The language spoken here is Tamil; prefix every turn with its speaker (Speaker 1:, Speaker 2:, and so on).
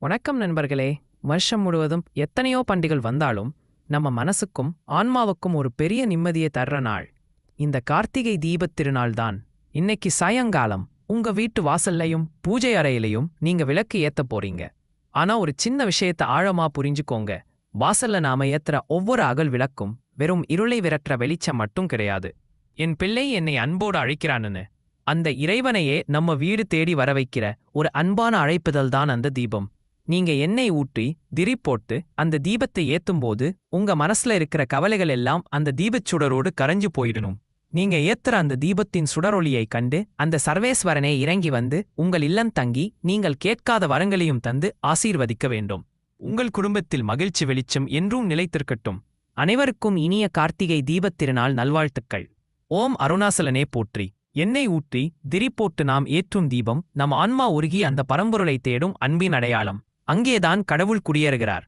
Speaker 1: வணக்கம் நண்பர்களே. வருஷம் முழுவதும் எத்தனையோ பண்டிகள் வந்தாலும் நம்ம மனசுக்கும் ஆன்மாவுக்கும் ஒரு பெரிய நிம்மதியை தர்ற நாள். இந்த கார்த்திகை தீபத் திருநாள் தான். இன்னைக்கு சாயங்காலம் உங்க வீட்டு வாசல்லையும் பூஜை அறையிலையும் நீங்க விளக்கு ஏத்த போறீங்க. ஆனா ஒரு சின்ன விஷயத்த ஆழமா புரிஞ்சுக்கோங்க. வாசல்ல நாம ஏத்துற ஒவ்வொரு அகல் விளக்கும் வெறும் இருளை விரட்டுற வெளிச்சம் மட்டும் கிடையாது. என் பிள்ளை என்னை அன்போடு அழைக்கிறான்னு அந்த இறைவனையே நம்ம வீடு தேடி வர வைக்கிற ஒரு அன்பான அழைப்புதல் தான் அந்த தீபம். நீங்க எண்ணெய் ஊற்றி திரி போட்டு அந்த தீபத்தை ஏத்தும்போது உங்க மனசுல இருக்கிற கவலைகள் எல்லாம் அந்த தீபச் சுடரோடு கரைஞ்சு போயிடணும். நீங்க ஏத்துற அந்த தீபத்தின் சுடரொளியை கண்டு அந்த சர்வேஸ்வரனே இறங்கி வந்து உங்கள் இல்லம் தங்கி நீங்கள் கேட்காத வரங்களையும் தந்து ஆசீர்வதிக்க வேண்டும். உங்கள் குடும்பத்தில் மகிழ்ச்சி வெளிச்சம் என்றும் நிலைத்திருக்கட்டும். அனைவருக்கும் இனிய கார்த்திகை தீபத் திருநாள் நல்வாழ்த்துக்கள். ஓம் அருணாசலனே போற்றி. எண்ணெய் ஊற்றி திரி போட்டு நாம் ஏற்றும் தீபம் நம் ஆன்மா உருகி அந்த பரம்பொருளை தேடும் அன்பின் அடையாளம். அங்கேதான் கடவுள் குடியேறுகிறார்.